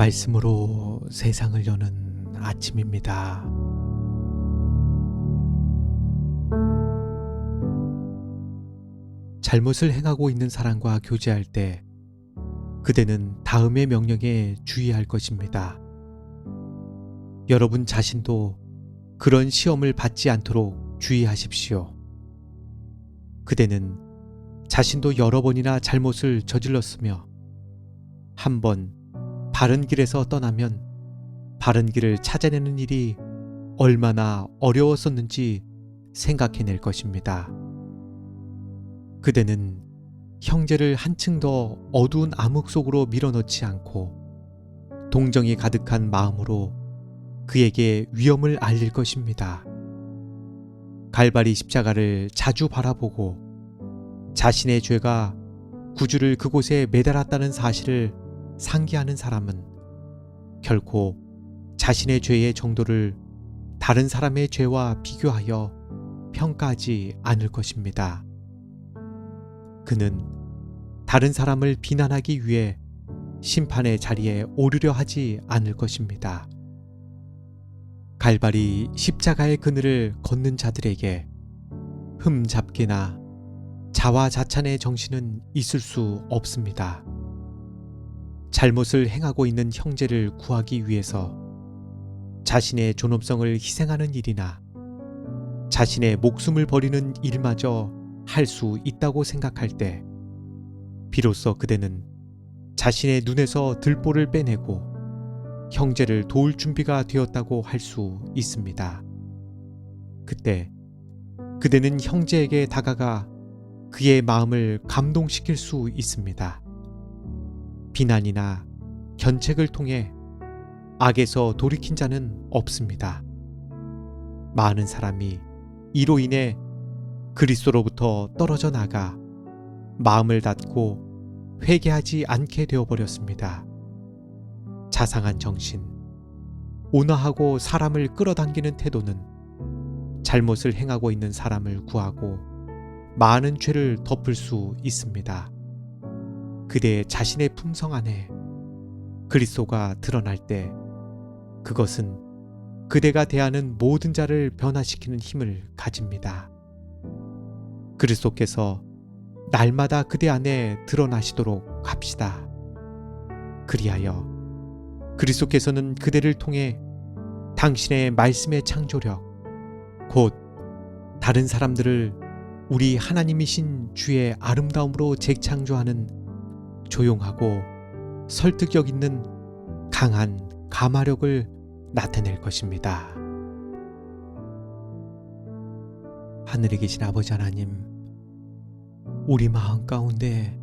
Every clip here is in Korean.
말씀으로 세상을 여는 아침입니다. 잘못을 행하고 있는 사람과 교제할 때 그대는 다음의 명령에 주의할 것입니다. 여러분 자신도 그런 시험을 받지 않도록 주의하십시오. 그대는 자신도 여러 번이나 잘못을 저질렀으며 한 번 바른 길에서 떠나면 바른 길을 찾아내는 일이 얼마나 어려웠었는지 생각해낼 것입니다. 그대는 형제를 한층 더 어두운 암흑 속으로 밀어넣지 않고 동정이 가득한 마음으로 그에게 위험을 알릴 것입니다. 갈바리 십자가를 자주 바라보고 자신의 죄가 구주를 그곳에 매달았다는 사실을 상기하는 사람은 결코 자신의 죄의 정도를 다른 사람의 죄와 비교하여 평가하지 않을 것입니다. 그는 다른 사람을 비난하기 위해 심판의 자리에 오르려 하지 않을 것입니다. 갈바리 십자가의 그늘을 걷는 자들에게 흠잡기나 자화자찬의 정신은 있을 수 없습니다. 잘못을 행하고 있는 형제를 구하기 위해서 자신의 존엄성을 희생하는 일이나 자신의 목숨을 버리는 일마저 할 수 있다고 생각할 때 비로소 그대는 자신의 눈에서 들보를 빼내고 형제를 도울 준비가 되었다고 할 수 있습니다. 그때 그대는 형제에게 다가가 그의 마음을 감동시킬 수 있습니다. 비난이나 견책을 통해 악에서 돌이킨 자는 없습니다. 많은 사람이 이로 인해 그리스도로부터 떨어져 나가 마음을 닫고 회개하지 않게 되어버렸습니다. 자상한 정신, 온화하고 사람을 끌어당기는 태도는 잘못을 행하고 있는 사람을 구하고 많은 죄를 덮을 수 있습니다. 그대의 자신의 품성 안에 그리스도가 드러날 때 그것은 그대가 대하는 모든 자를 변화시키는 힘을 가집니다. 그리스도께서 날마다 그대 안에 드러나시도록 합시다. 그리하여 그리스도께서는 그대를 통해 당신의 말씀의 창조력, 곧 다른 사람들을 우리 하나님이신 주의 아름다움으로 재창조하는 조용하고 설득력 있는 강한 가마력을 나타낼 것입니다. 하늘에 계신 아버지 하나님, 우리 마음 가운데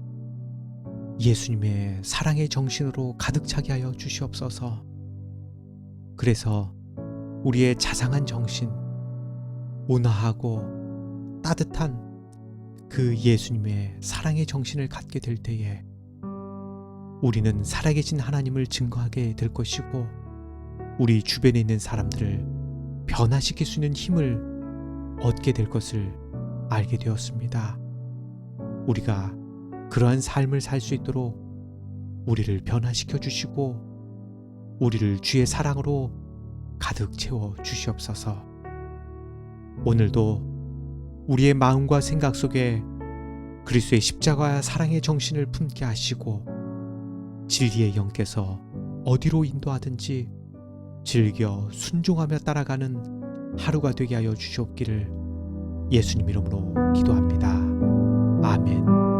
예수님의 사랑의 정신으로 가득 차게 하여 주시옵소서. 그래서 우리의 자상한 정신, 온화하고 따뜻한 그 예수님의 사랑의 정신을 갖게 될 때에 우리는 살아계신 하나님을 증거하게 될 것이고 우리 주변에 있는 사람들을 변화시킬 수 있는 힘을 얻게 될 것을 알게 되었습니다. 우리가 그러한 삶을 살 수 있도록 우리를 변화시켜 주시고 우리를 주의 사랑으로 가득 채워 주시옵소서. 오늘도 우리의 마음과 생각 속에 그리스도의 십자가와 사랑의 정신을 품게 하시고 진리의 영께서 어디로 인도하든지 즐겨 순종하며 따라가는 하루가 되게 하여 주시옵기를 예수님 이름으로 기도합니다. 아멘.